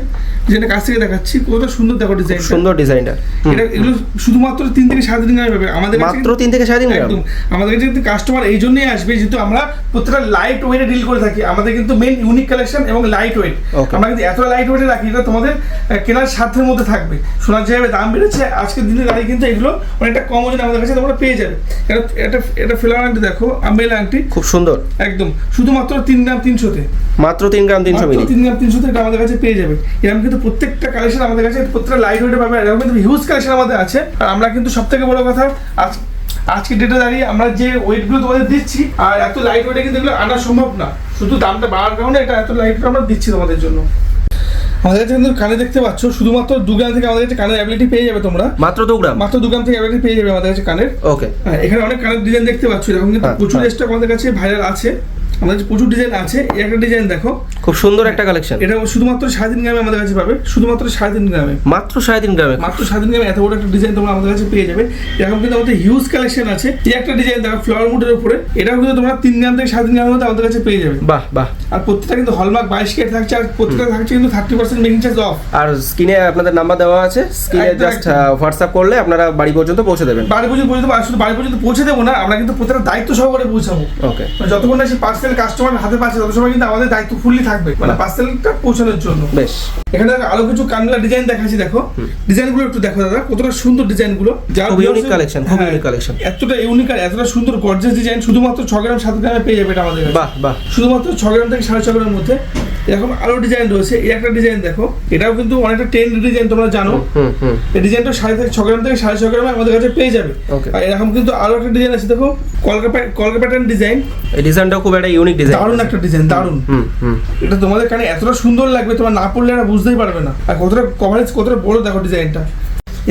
S1: ডিজাইনের কাছ থেকে দেখাচ্ছি কতটা সুন্দর দেখো ডিজাইন
S2: সুন্দর ডিজাইনটা
S1: এটা এগুলো শুধুমাত্র তিন থেকে সাত দিন পাবে। আমাদের
S2: মাত্র তিন থেকে সাড়ে তিন গ্রাম
S1: আমাদের কাছে কিন্তু কাস্টমার এই জন্যই আসবে যেহেতু আমরা প্রত্যেকটা লাইট ওয়েটে ডিল করে থাকি। আমাদের কিন্তু মেন ইউনিক কালেকশন এবং লাইট ওয়েট আমরা কিন্তু এত লাইট ওয়েটে রাখি এটা তোমাদের কেনার সাধ্যের মধ্যে থাকবে। সোনার যেভাবে দাম বেড়েছে আজকের দিনে দাঁড়িয়ে কিন্তু এগুলো অনেকটা কম ওজনে আমাদের কাছে তোমরা পেয়ে যাবে। এটা এটা এটা ফ্লাওয়ার আংটি দেখো আম্বেলা আংটি
S2: খুব সুন্দর।
S1: একদম। শুধুমাত্র তিন গ্রাম তিনশোতে
S2: মাত্র তিন গ্রাম তিনশো মিলি।
S1: তিন গ্রাম তিনশোতে এটা আমাদের কাছে পেয়ে যাবে। এরকম কিন্তু প্রত্যেকটা কালেকশন আমাদের কাছে প্রত্যেকটা লাইট ওয়েটে পাবে এরকম কিন্তু হিউজ কালেকশন আমাদের আছে। আর আমরা কিন্তু সব থেকে বড় কথা আজ আজকে ডেটে দাঁড়িয়ে আমরা যে ওয়েটগুলো তোমাদের দিচ্ছি আর এত লাইট ওয়েটে কিন্তু এগুলো আনা সম্ভব না। শুধু দামটা বাড়ার কারণে এটা এত লাইট আমরা দিচ্ছি তোমাদের জন্য। আমাদের কাছে কিন্তু কানে দেখতে পাচ্ছ শুধুমাত্র দু গ্রাম থেকে আমাদের কাছে কানের অ্যাবিলিটি পেয়ে যাবে তোমরা।
S2: মাত্র দু গ্রাম?
S1: মাত্র দু গ্রাম থেকে অ্যাবিলিটি পেয়ে যাবে আমাদের কাছে কানের।
S2: ওকে
S1: হ্যাঁ এখানে অনেক কানের ডিজাইন দেখতে পাচ্ছ এরকম কিন্তু
S2: হ্যাঁ,
S1: প্রচুর
S2: হ্যাঁ।
S1: স্টক আমাদের কাছে ভাইরাল আছে। আমাদের কাছে প্রচুর ডিজাইন আছে। এই একটা ডিজাইন দেখো।
S2: খুব সুন্দর একটা কালেকশন
S1: এটা শুধুমাত্র সাড়ে তিন গ্রামে আমাদের কাছে পাবে। শুধুমাত্র সাড়ে তিন গ্রামে।
S2: মাত্র সাড়ে তিন গ্রামে।
S1: মাত্র সাড়ে তিন গ্রামে এত বড় একটা ডিজাইন তোমরা আমাদের কাছে পেয়ে যাবে। এরকম কিন্তু আমাদের হিউজ কালেকশন আছে। এই একটা ডিজাইন দেখো ফ্লাওয়ার মুডের উপরে। এটাও কিন্তু তোমরা তিন গ্রাম থেকে সাড়ে তিন গ্রামের মধ্যে আমাদের কাছে পেয়ে যাবে।
S2: বাহ বাহ।
S1: আর প্রত্যেকটা কিন্তু হলমার্ক বাইশ কেট থাকছে আর প্রত্যেকটা থাকছে কিন্তু thirty percent making charge off
S2: আর স্ক্রিনে আপনাদের নাম্বার দেওয়া আছে। স্ক্রিনে জাস্ট হোয়াটসঅ্যাপ করলে আপনারা বাড়ি পর্যন্ত পৌঁছে দেবেন।
S1: বাড়ি পর্যন্ত পৌঁছে দেবো আর শুধু বাড়ি পর্যন্ত পৌঁছে দেবো না আমরা কিন্তু প্রত্যেকটা দায়িত্ব সহকারে পৌঁছাবো।
S2: ওকে
S1: মানে যতক্ষণ না সেই পার্সেল কাস্টমার হাতে পাচ্ছে তত সময় কিন্তু আমাদের দায়িত্ব ফুললি থাকবে মানে পার্সেলটা পৌঁছানোর জন্য।
S2: বেশ।
S1: এখানে দেখো আরও কিছু কানলা ডিজাইন দেখাচ্ছি দেখো। ডিজাইনগুলো একটু দেখো দাদা কতটা সুন্দর ডিজাইনগুলো যার
S2: unique
S1: viewers-
S2: খুব unique collection।
S1: এতটা ইউনিক আর এতটা সুন্দর গর্জিয়াস ডিজাইন শুধুমাত্র ছ গ্রাম সাত গ্রামে পেয়ে যাবে এটা আমাদের
S2: বাহ বাহ।
S1: শুধুমাত্র ছ গ্রাম থেকে সাড়ে ছ গ্রামের মধ্যে। এরকম আরও ডিজাইন রয়েছে এই একটা ডিজাইন দেখো এটাও কিন্তু অনেকটা টেন ডিজাইন তোমরা জানো। এই ডিজাইনটা সাড়ে থেকে ছ গ্রাম থেকে সাড়ে ছ গ্রামে আমাদের কাছে পেয়ে যাবে। আর এরকম কিন্তু আরও একটা ডিজাইন আছে দেখো কলকাতা কলকা প্যাটার্ন ডিজাইন
S2: এই ডিজাইনটাও খুব একটা ইউনিক ডিজাইন
S1: দারুণ একটা ডিজাইন দারুণ। এটা তোমাদের কানে এতটা সুন্দর লাগবে তোমার না পড়লে এটা বুঝতেই পারবে না। আর কতটা কভারেজ কতটা বড় দেখো ডিজাইনটা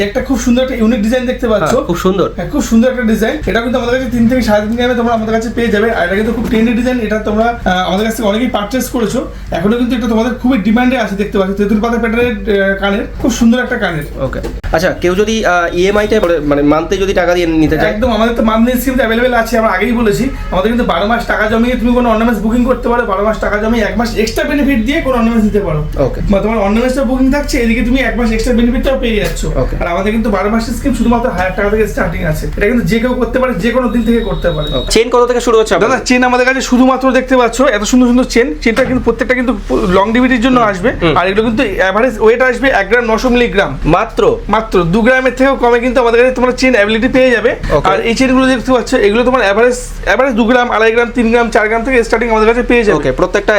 S1: একটা খুব সুন্দর একটা ইউনিক ডিজাইন দেখতে পাচ্ছ।
S2: হ্যাঁ, খুব সুন্দর।
S1: হ্যাঁ, খুব সুন্দর একটা ডিজাইন এটা কিন্তু আমাদের কাছে তিন থেকে সাড়ে তিন গ্রামে তোমরা আমাদের কাছে পেয়ে যাবে। আর এটা কিন্তু খুব ট্রেন্ডি ডিজাইন এটা তোমরা আমাদের কাছ থেকে অনেকেই পারচেস করেছ। এখনও কিন্তু এটা তোমাদের খুবই ডিমান্ডে আছে দেখতে পাচ্ছ। তেঁতুল পাতা প্যাটার্নের কানের খুব সুন্দর একটা কানের।
S2: ওকে আচ্ছা কেউ যদি ইএমআই তে মানে মান্থে যদি টাকা দিয়ে নিতে চায়?
S1: একদম আমাদের তো মান্থলি স্কিম অ্যাভেলেবেল আছে আমরা আগেই বলেছি। আমাদের কিন্তু বারো মাস টাকা জমিয়ে তুমি কোনো অর্নামেন্টস বুকিং করতে পারো। বারো মাস টাকা জমিয়ে এক মাস এক্সট্রা বেনিফিট দিয়ে কোনো অর্নামেন্টস দিতে পারো।
S2: ওকে
S1: তোমার অর্নামেন্টসটা বুকিং থাকছে এদিকে তুমি এক মাস এক্সট্রা বেনিফিটটাও পেয়ে যাচ্ছ. আর আমাদের কিন্তু বারো মাসের স্কিম শুধুমাত্র হাজার টাকা থেকে স্টার্টিং আছে। এটা কিন্তু যে কেউ করতে পারে যে কোনো দিন থেকে করতে পারে।
S2: চেন কত থেকে শুরু হচ্ছে
S1: দাদা চেন আমাদের কাছে শুধুমাত্র দেখতে পাচ্ছ এত সুন্দর সুন্দর চেন চেনটা কিন্তু প্রত্যেকটা কিন্তু লং ডিভিডির জন্য আসবে। আর এগুলো কিন্তু অ্যাভারেজ ওয়েট আসবে এক গ্রাম নশো মিলিগ্রাম
S2: মাত্র?
S1: মাত্র। দু গ্রামের থেকেও কমে কিন্তু আমাদের কাছে তোমার চেন অ্যাবিলিটি পেয়ে যাবে। আর এই চেনগুলো দেখতে পাচ্ছ এগুলো তোমার অ্যাভারেজ অ্যাভারেজ দু গ্রাম আড়াই গ্রাম তিন গ্রাম চার গ্রাম থেকে স্টার্টিং আমাদের কাছে পেয়ে যাবে।
S2: ওকে প্রত্যেকটা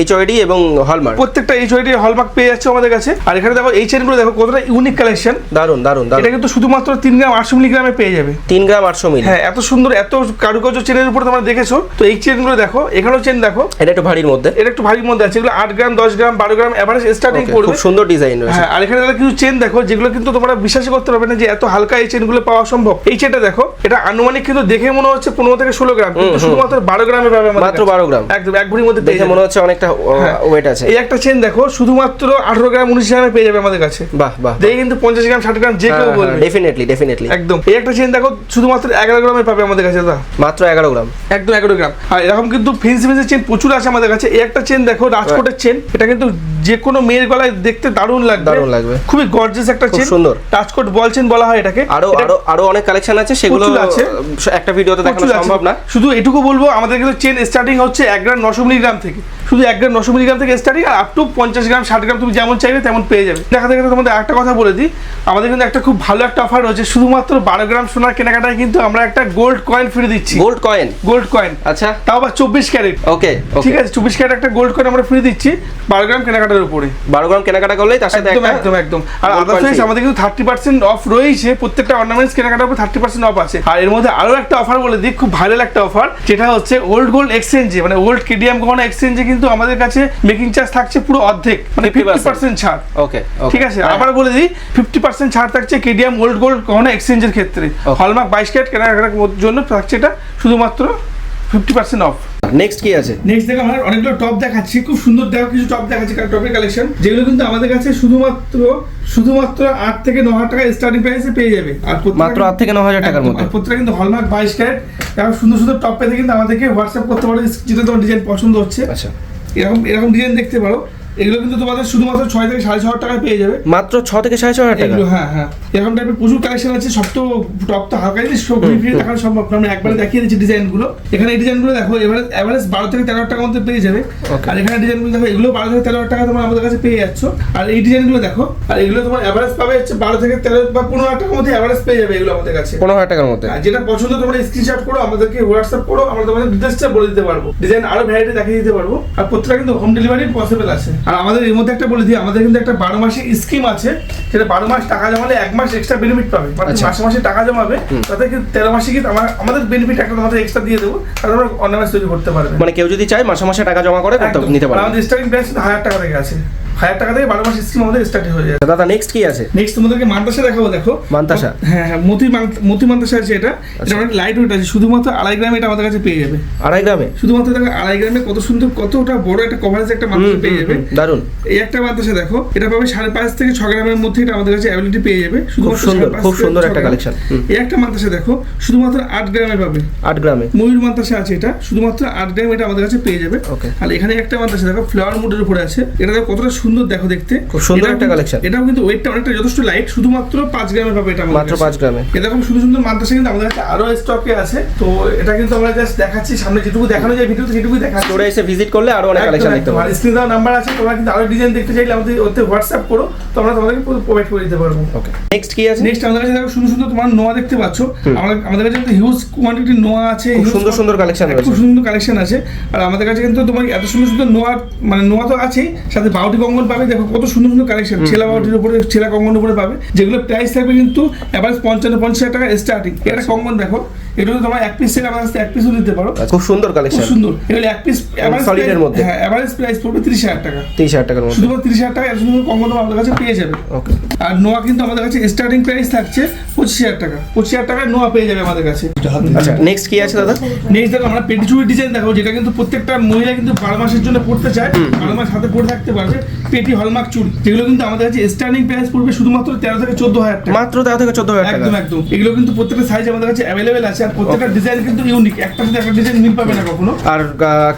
S2: এইচওআইডি এবং হলমার্ক
S1: প্রত্যেকটা এই ওয়াইডি হলমার্ক পেয়ে যাচ্ছে আমাদের কাছে। আর এখানে দেখো এই চেনগুলো দেখো কতটা ইউনিক কালেকশন
S2: দারুণ দারুণ
S1: এটা কিন্তু শুধুমাত্র তিন গ্রাম আটশো মিলিগ্রামে পেয়ে যাবে।
S2: তিন গ্রাম আটশো মিলি।
S1: হ্যাঁ এত সুন্দর এত কারুকার্য চেনের উপর তোমরা দেখেছ। তো এই চেনগুলো দেখো এখানেও চেন দেখো।
S2: এটা একটু ভারীর মধ্যে।
S1: এটা একটু ভারীর মধ্যে আছে। এগুলো আট গ্রাম দশ গ্রাম বারো গ্রাম এভারেজ স্টার্টিং পড়বে।
S2: খুব সুন্দর ডিজাইন রয়েছে।
S1: হ্যাঁ আর এখানে দেখো কিছু চেন দেখো যেগুলো কিন্তু তোমরা বিশ্বাসই করতে পারবে না যে এত হালকা এই চেনগুলো পাওয়া সম্ভব। এই চেনটা দেখো এটা আনুমানিক কিন্তু দেখে মনে হচ্ছে পনেরো থেকে ষোলো গ্রাম কিন্তু শুধুমাত্র বারো গ্রামে পাবে
S2: মাত্র বারো গ্রাম।
S1: একদম এক ভরির মধ্যে
S2: দেখে। মনে হচ্ছে অনেকটা
S1: হ্যাঁ।
S2: ওয়েট আছে।
S1: এই একটা চেন দেখো শুধুমাত্র আঠারো গ্রাম উনিশ গ্রামে পেয়ে যাবে আমাদের কাছে।
S2: বাহ বাহ
S1: দেখে কিন্তু পঞ্চাশ গ্রাম ষাট গ্রাম যে কেউ বলবে।
S2: ডেফিনেটলি ডেফিনেটলি
S1: একদম। এই একটা চেন দেখো শুধুমাত্র এগারো গ্রামে পাবে আমাদের কাছে দাদা।
S2: মাত্র এগারো গ্রাম।
S1: একদম এগারো গ্রাম। আর এরকম কিন্তু ফেন্সি ফেন্সি চেন প্রচুর আছে আমাদের কাছে। এই একটা চেন দেখো রাজকোটের চেন এটা কিন্তু যে কোনো মেয়ের গলায় দেখতে দারুণ লাগবে।
S2: দারুণ লাগবে।
S1: খুবই গর্জিয়াস একটা চেন
S2: সুন্দর।
S1: রাজকোট বল চেন বলা হয় এটাকে। আরও
S2: আরও আরও অনেক কালেকশন আছে সেগুলো
S1: আছে।
S2: একটা ভিডিওতে দেখানো সম্ভব না।
S1: শুধু এটুকু বলব আমাদের কিন্তু চেন স্টার্টিং হচ্ছে এক গ্রাম নশো মিলিগ্রাম থেকে। শুধু এক গ্রাম নশো মিলিগ্রাম থেকে স্টার্টিং আর আপ টু পঞ্চাশ গ্রাম ষাট গ্রাম তুমি যেমন চাইবে তেমন পেয়ে যাবে। দেখা থেকে তোমাদের একটা কথা বলে দিই আমাদের কিন্তু একটা খুব ভালো একটা অফার রয়েছে। শুধুমাত্র বারো গ্রাম সোনার কেনাকাটায় কিন্তু আমরা একটা গোল্ড কয়েন ফিরে দিচ্ছি।
S2: গোল্ড কয়েন
S1: গোল্ড কয়েন
S2: আচ্ছা।
S1: তাও আবার চব্বিশ ক্যারেট
S2: ওকে
S1: ঠিক আছে চব্বিশ ক্যারেট একটা গোল্ড কয়েন আমরা ফ্রি দিচ্ছি বারো গ্রাম কেনাকাটার উপরে।
S2: বারো গ্রাম কেনাকাটা করলেই তার সাথে
S1: একদম একদম একদম। আর আদার্স আমাদের কিন্তু থার্টি পার্সেন্ট অফ রয়েছে প্রত্যেকটা অর্নামেন্টস কেনাকাটার উপর থার্টি পার্সেন্ট অফ আছে। আর এর মধ্যে আরও একটা অফার বলে দিই খুব ভাইরাল একটা অফার যেটা হচ্ছে ওল্ড গোল্ড এক্সচেঞ্জে মানে ওল্ড কেডিএম গহনা এক্সচেঞ্জে কিন্তু আমাদের কাছে মেকিং চার্জ থাকছে পুরো অর্ধেক মানে
S2: 50%
S1: ফিফটি পার্সেন্ট ছাড়।
S2: ওকে
S1: ঠিক আছে আবার বলে দিই ফিফটি পার্সেন্ট ছাড় থাকছে কেডিএম ওল্ড গোল্ড গহনা এক্সচেঞ্জের ক্ষেত্রে. হলমার্ক বাইশ ক্যারেট কেনাকাটার জন্য থাকছে এটা শুধুমাত্র ফিফটি পার্সেন্ট অফ
S2: নেক্সট কি আছে?
S1: নেক্সট দেখো আমরা অনেকগুলো টপ দেখাচ্ছি খুব সুন্দর দেখো কিছু টপ দেখাচ্ছি কারণ টপের কালেকশন যেগুলো কিন্তু আমাদের কাছে শুধুমাত্র শুধুমাত্র আট থেকে ন হাজার টাকা স্টার্টিং প্রাইসে পেয়ে যাবে। আর
S2: মাত্র আট থেকে ন হাজার টাকার মধ্যে।
S1: প্রত্যেকটা কিন্তু হলমার্ক বাইশ ক্যারেট। এরকম সুন্দর সুন্দর টপ পেতে কিন্তু আমাদেরকে হোয়াটসঅ্যাপ করতে পারো যেটা তোমার ডিজাইন পছন্দ হচ্ছে।
S2: আচ্ছা।
S1: এরকম এরকম ডিজাইন দেখতে পারো। এগুলো কিন্তু তোমাদের শুধুমাত্র ছয় থেকে সাড়ে ছ হাজার টাকায় পেয়ে যাবে।
S2: মাত্র ছ থেকে সাড়ে ছ হাজার টাকা?
S1: হ্যাঁ হ্যাঁ। এরকম টাইপের প্রচুর কালেকশন আছে সব তো টপ তো হালকা জিনিস সব দেখানো সম্ভব আমরা একবারে দেখিয়ে দিচ্ছি ডিজাইনগুলো এখানে এই ডিজাইনগুলো দেখো এবারে এভারেজ বারো থেকে তেরো হাজার টাকার মধ্যে পেয়ে যাবে. আর এখানে ডিজাইনগুলো দেখো এগুলো বারো থেকে তেরো হাজার টাকা তোমার আমাদের কাছে পেয়ে যাচ্ছ। আর এই ডিজাইনগুলো দেখো আর এগুলো তোমার এভারেজ পাবে হচ্ছে বারো থেকে তেরো বা পনেরো হাজার টাকার মধ্যে এভারেজ পেয়ে যাবে এগুলো আমাদের কাছে।
S2: পনেরো হাজার টাকার মধ্যে?
S1: আর যেটা পছন্দ তোমরা স্ক্রিনশট করো আমাদেরকে হোয়াটসঅ্যাপ করো আমরা তোমাদের ডিটেলসটা বলে দিতে পারব। ডিজাইন আরও ভ্যারাইটি দেখিয়ে দিতে পারব। আর প্রত্যেকটা কিন্তু হোম ডেলিভারি পসিবল আছে। আর আমাদের এর মধ্যে একটা বলে দিই আমাদের কিন্তু একটা বারো মাসের স্কিম আছে সেটা বারো মাস টাকা জমালে এক মাস এক্সট্রা বেনিফিট পাবে। মানে
S2: আচ্ছা।
S1: মাসে মাসে টাকা জমাবে তাতে কিন্তু তেরো মাসে কিন্তু আমার আমাদের বেনিফিট একটা তোমাদের এক্সট্রা দিয়ে দেবো তাহলে আমরা অন্য মাস তৈরি করতে পারবে।
S2: মানে কেউ যদি চায় মাসে মাসে টাকা জমা করে নিতে পারবে।
S1: আমাদের স্টার্টিং প্রাইস হাজার টাকা থেকে আছে। হাজার টাকা থেকে বারো মাস স্কিম আমাদের স্টার্ট হয়ে যায়।
S2: দাদা নেক্সট কি আছে?
S1: নেক্সট তোমাদেরকে মান্তাসা দেখাবো দেখো।
S2: মান্তাসা?
S1: হ্যাঁ হ্যাঁ মতি মতি মান্তাসা আছে এটা। এটা অনেক লাইট ওয়েট আছে শুধুমাত্র আড়াই গ্রাম এটা আমাদের কাছে পেয়ে যাবে।
S2: আড়াই গ্রামে?
S1: শুধুমাত্র দেখো আড়াই গ্রামে কত সুন্দর কতটা বড় একটা কভারেজ একটা মাদ্রাসা পেয়ে যাবে।
S2: দারুণ
S1: এই একটা মাদ্রাসা দেখো এটা পাবে সাড়ে পাঁচ থেকে ছ গ্রামের মধ্যে এটা আমাদের কাছে অ্যাবিলিটি পেয়ে যাবে। শুধুমাত্র
S2: সুন্দর, খুব সুন্দর একটা। হুম।
S1: এই একটা মাদ্রাসা দেখো শুধুমাত্র আট গ্রামে পাবে।
S2: আট গ্রামে?
S1: ময়ূর মাদ্রাসা আছে এটা শুধুমাত্র আট গ্রাম এটা আমাদের কাছে পেয়ে যাবে।
S2: Okay.
S1: আর এখানে একটা মাদ্রাসা দেখো ফ্লাওয়ার মুডের উপরে আছে। এটা দেখো কতটা সুন্দর দেখো দেখতে।
S2: খুব সুন্দর একটা কালেকশন
S1: এটাও কিন্তু ওয়েটটা অনেকটা যথেষ্ট লাইট শুধুমাত্র পাঁচ গ্রামে পাবে এটা
S2: মাত্র। পাঁচ গ্রামে।
S1: এরকম সুন্দর সুন্দর মাদ্রাসা কিন্তু আমাদের কাছে আরও স্টকে আছে। তো এটা কিন্তু আমরা জাস্ট দেখাচ্ছি সামনে যেটুকু দেখানো যায় ভিডিওতে সেটুকুই দেখাচ্ছি।
S2: স্টোরে এসে ভিজিট করলে আরও অনেক কালেকশন দেখতে পাবেন
S1: স্ক্রিন দেওয়ার নাম্বার আছে তোমরা কিন্তু আরও ডিজাইন দেখতে চাইলে আমাদের ওতে হোয়াটসঅ্যাপ করো তো আমরা তোমাদেরকে প্রোভাইড করে দিতে পারব।
S2: ওকে নেক্সট কি আছে?
S1: নেক্সট আমাদের কাছে দেখো সুন্দর সুন্দর তোমার নোয়া দেখতে পাচ্ছ। আমাদের আমাদের কাছে কিন্তু হিউজ কোয়ান্টিটি নোয়া আছে
S2: খুব সুন্দর সুন্দর কালেকশন
S1: আছে
S2: খুব
S1: সুন্দর কালেকশন আছে। আর আমাদের কাছে কিন্তু তোমার এত সুন্দর সুন্দর নোয়া মানে নোয়া তো আছেই সাথে বাউটি কঙ্গন পাবে দেখো কত সুন্দর সুন্দর কালেকশন ছেলা বাউটির উপরে ছেলা কঙ্গনের উপরে পাবে। যেগুলো প্রাইস থাকবে কিন্তু অ্যাভারেজ পঞ্চান্ন পঞ্চাশ টাকা স্টার্টিং এটা কঙ্গন দেখো। এগুলো তোমার এক পিস থেকে আমার কাছে এক পিসও নিতে পারো।
S2: আচ্ছা, খুব সুন্দর
S1: খুব
S2: কালেকশন
S1: সুন্দর। এগুলো এক পিস
S2: solid এর মধ্যে।
S1: হ্যাঁ এভারেজ প্রাইস পড়বে তিরিশ হাজার টাকা।
S2: তিরিশ হাজার টাকার মধ্যে।
S1: শুধুমাত্র তিরিশ হাজার টাকা জন্য কম দাম আমাদের কাছে পেয়ে যাবে।
S2: ওকে।
S1: আর নোয়া কিন্তু আমাদের কাছে স্টার্টিং প্রাইস থাকছে পঁচিশ হাজার টাকা। পঁচিশ হাজার টাকায় নোয়া পেয়ে যাবে আমাদের কাছে।
S2: আচ্ছা নেক্সট কি আছে দাদা?
S1: নেক্সট দেখো আমরা পেটিচুরি ডিজাইন দেখো যেটা কিন্তু প্রত্যেকটা মহিলা কিন্তু বারো মাসের জন্য পড়তে চায়। বারো মাস হাতে পড়ে থাকতে পারবে। পেটি হলমার্ক চুড়ি যেগুলো কিন্তু আমাদের কাছে স্টার্টিং প্রাইস পড়বে শুধুমাত্র তেরো থেকে চোদ্দ হাজার টাকা।
S2: মাত্র তেরো থেকে চোদ্দ হাজার টাকা।
S1: একদম একদম। এগুলো কিন্তু প্রত্যেকটা সাইজ আমাদের কাছে অ্যাভেলেবেল আছে। আর প্রত্যেকটা ডিজাইন কিন্তু ইউনিক একটা সাথে একটা ডিজাইন মিল পাবে না কখনো
S2: আর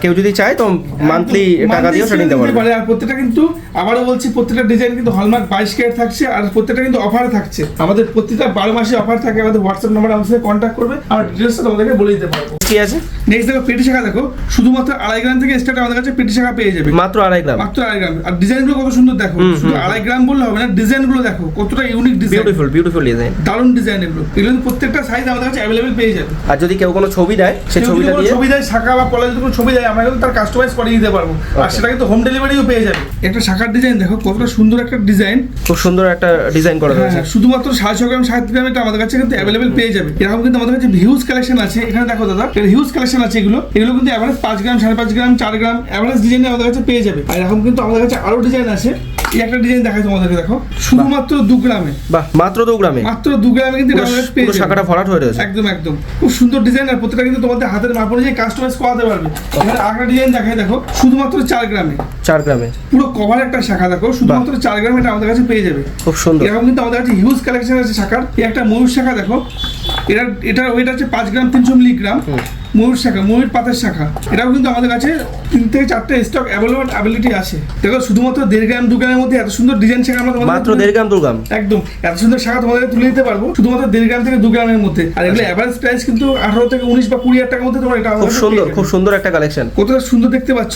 S2: কেউ যদি চায় তো মান্থলি টাকা দিয়েও সেটা নিতে
S1: পারে আর প্রত্যেকটা কিন্তু আবারও বলছি প্রত্যেকটা ডিজাইন কিন্তু হলমার্ক বাইশ ক্যারেট থাকছে আর প্রত্যেকটা কিন্তু অফারে থাকছে। আমাদের প্রতিটা বারো মাসে অফার থাকে আমাদের হোয়াটসঅ্যাপ নাম্বার আমাদের সাথে কন্ট্যাক্ট করবে আর ডিটেলসটা তোমাদেরকে বলে দিতে পারব।
S2: কি আছে?
S1: নেক্সট দেখো পেটি শাখা দেখো শুধুমাত্র আড়াই গ্রাম থেকে স্টার্ট আমাদের কাছে পেটি শাখা পেয়ে যাবে।
S2: মাত্র আড়াই গ্রাম।
S1: মাত্র আড়াই গ্রাম। আর ডিজাইনগুলো কত সুন্দর দেখো। শুধু আড়াই গ্রাম বললে হবে না ডিজাইনগুলো দেখো কতটা unique design
S2: beautiful beautiful design
S1: দারুণ ডিজাইন এগুলো। এগুলো প্রত্যেকটা সাইজ আমাদের কাছে অ্যাভেলেবেল পেয়ে যাবে।
S2: আর যদি কেউ কোনো ছবি দেয় সে
S1: কেউ যদি
S2: ছবিটা দিয়ে
S1: ছবি দেয় শাখা বা কলেজ কোনো ছবি দেয় আমরা কিন্তু তার কাস্টমাইজ করে দিতে পারব। আর. সেটা কিন্তু হোম ডেলিভারিও পেয়ে যাবে। একটা শাখার ডিজাইন দেখো কতটা সুন্দর একটা ডিজাইন
S2: খুব সুন্দর একটা ডিজাইন করা রয়েছে।
S1: শুধুমাত্র সাড়ে ছ গ্রাম সাত গ্রাম এটা আমাদের কাছে কিন্তু অ্যাভেলেবেল পেয়ে যাবে। এরকম কিন্তু আমাদের কাছে হিউজ কালেকশন আছে। এখানে দেখো দাদা হিউজ কালেকশন আছে এগুলো। এগুলো কিন্তু অ্যাভারেজ পাঁচ গ্রাম সাড়ে পাঁচ গ্রাম চার গ্রাম অ্যাভারেজ ডিজাইন আমাদের কাছে পেয়ে যাবে। আর এরকম কিন্তু আমাদের কাছে আরও ডিজাইন আছে। এই একটা ডিজাইন দেখাই তোমাদেরকে দেখো। শুধুমাত্র দু গ্রামে।
S2: বাহ মাত্র দু গ্রামে।
S1: মাত্র দু গ্রামে কিন্তু পেয়ে
S2: পুরো শাখাটা ভরাট হয়ে রয়েছে।
S1: একদম একদম। খুব সুন্দর ডিজাইন আর প্রত্যেকটা কিন্তু তোমাদের হাতের মাপ অনুযায়ী কাস্টমাইজ করাতে পারবে। এখানে আরেকটা ডিজাইন দেখাই দেখো। শুধুমাত্র চার গ্রামে।
S2: চার গ্রামে।
S1: পুরো কভার একটা শাখা দেখো। শুধুমাত্র চার গ্রামে এটা আমাদের কাছে পেয়ে যাবে।
S2: খুব সুন্দর।
S1: এরকম কিন্তু আমাদের কাছে হিউজ কালেকশন আছে শাখার। এই একটা ময়ূর শাখা দেখো। এটা এটা ওয়েট আছে পাঁচ গ্রাম তিনশো মিলিগ্রাম। ময়ূর শাখা ময়ূর পাতার শাখা। এটাও কিন্তু আমাদের কাছে তিন থেকে চারটে স্টক অ্যাভেলেবল অ্যাবিলিটি আছে। দেখো শুধুমাত্র দেড় গ্রাম দু গ্রামের মধ্যে এত সুন্দর ডিজাইন শাখা আমরা
S2: মাত্র দেড় গ্রাম দু গ্রাম।
S1: একদম এত সুন্দর শাখা তোমাদের তুলে দিতে পারব শুধুমাত্র দেড় গ্রাম থেকে দু গ্রামের মধ্যে। আর এগুলো অ্যাভারেজ প্রাইস কিন্তু আঠারো থেকে উনিশ বা কুড়ি হাজার টাকার মধ্যে তোমার এটা
S2: খুব সুন্দর খুব সুন্দর একটা কালেকশন
S1: কতটা সুন্দর দেখতে পাচ্ছ?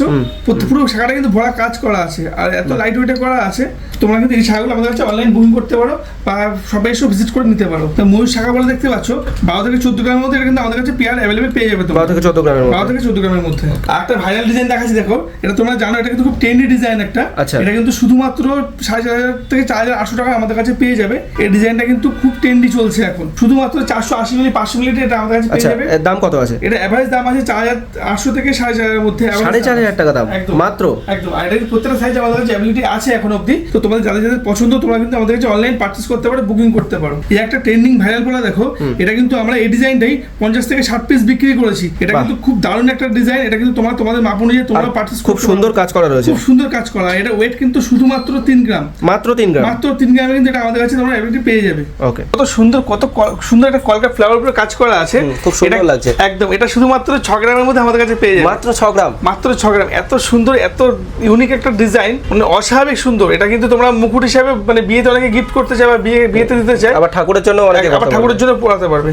S1: পুরো শাখাটা কিন্তু ভরা কাজ করা আছে। আর এত লাইট ওয়েটে করা আছে তোমরা কিন্তু এই শাখাগুলো আমাদের কাছে অনলাইন বুকিং করতে পারো বা সবাই এসে ভিজিট করে নিতে পারো। তো ময়ূর শাখা বলে দেখতে পাচ্ছ বারো থেকে চোদ্দ গ্রামের মধ্যে এটা কিন্তু আমাদের কাছে পেয়ার অ্যাভেলেবেল পেয়ে যাবে
S2: বারো
S1: তোমার
S2: থেকে চোদ্দ গ্রামের
S1: বারো থেকে চোদ্দ গ্রামের মধ্যে। আর একটা ভাইরাল ডিজাইন দেখাচ্ছি দেখো। এটা তোমরা জানো এটা কিন্তু খুব ট্রেন্ডি ডিজাইন একটা।
S2: আচ্ছা।
S1: এটা কিন্তু শুধুমাত্র সাড়ে চার হাজার থেকে চার হাজার আটশো টাকা আমাদের কাছে পেয়ে যাবে। এই ডিজাইনটা কিন্তু খুব ট্রেন্ডি চলছে এখন। শুধুমাত্র চারশো আশি মিনিট পাঁচশো মিনিটে এটা আমাদের কাছে পেয়ে
S2: আচ্ছা
S1: যাবে।
S2: দাম কত আছে?
S1: এটা অ্যাভারেজ দাম আছে চার হাজার আটশো থেকে সাড়ে চার হাজারের মধ্যে।
S2: সাড়ে চার হাজার টাকা দাম?
S1: একদম।
S2: মাত্র?
S1: একদম। আর এটা প্রত্যেকটা সাইজ আমাদের কাছে অ্যাবিলিটি আছে এখন অবধি। তো তোমাদের যাদের যাদের পছন্দ তোমরা কিন্তু আমাদের কাছে অনলাইন পার্চেস করতে পারো বুকিং করতে পারো। এই একটা ট্রেন্ডিং ভাইরাল করে দেখো। এটা কিন্তু আমরা এই ডিজাইনটাই পঞ্চাশ থেকে ষাট পিস বিক্রি করেছি। এটা কিন্তু খুব দারুণ একটা ডিজাইন এটা কিন্তু তোমার তোমাদের মাপ অনুযায়ী তোমরা
S2: আর
S1: পার্চেস
S2: খুব সুন্দর কাজ করা রয়েছে।
S1: খুব সুন্দর কাজ করা এটা ওয়েট কিন্তু শুধুমাত্র তিন গ্রাম।
S2: মাত্র তিন গ্রাম।
S1: মাত্র তিন গ্রামে কিন্তু এটা আমাদের কাছে তোমরা অ্যাবিলিটি পেয়ে যাবে।
S2: ওকে
S1: কত সুন্দর কত সুন্দর একটা কলকা ফ্লাওয়ার উপরে কাজ করা আছে।
S2: খুব সুন্দর লাগছে।
S1: একদম এটা শুধুমাত্র ছ গ্রামের মধ্যে আমাদের কাছে পেয়ে যাবে।
S2: মাত্র ছ গ্রাম।
S1: মাত্র ছ গ্রাম। এত সুন্দর এত ইউনিক একটা ডিজাইন মানে অস্বাভাবিক সুন্দর। এটা কিন্তু তোমরা মুকুট হিসাবে মানে বিয়েতে অনেকে গিফট করতে চায় বা বিয়ে বিয়েতে দিতে চায়।
S2: আবার ঠাকুরের জন্য অনেকে
S1: আবার ঠাকুরের জন্য পড়াতে পারবে।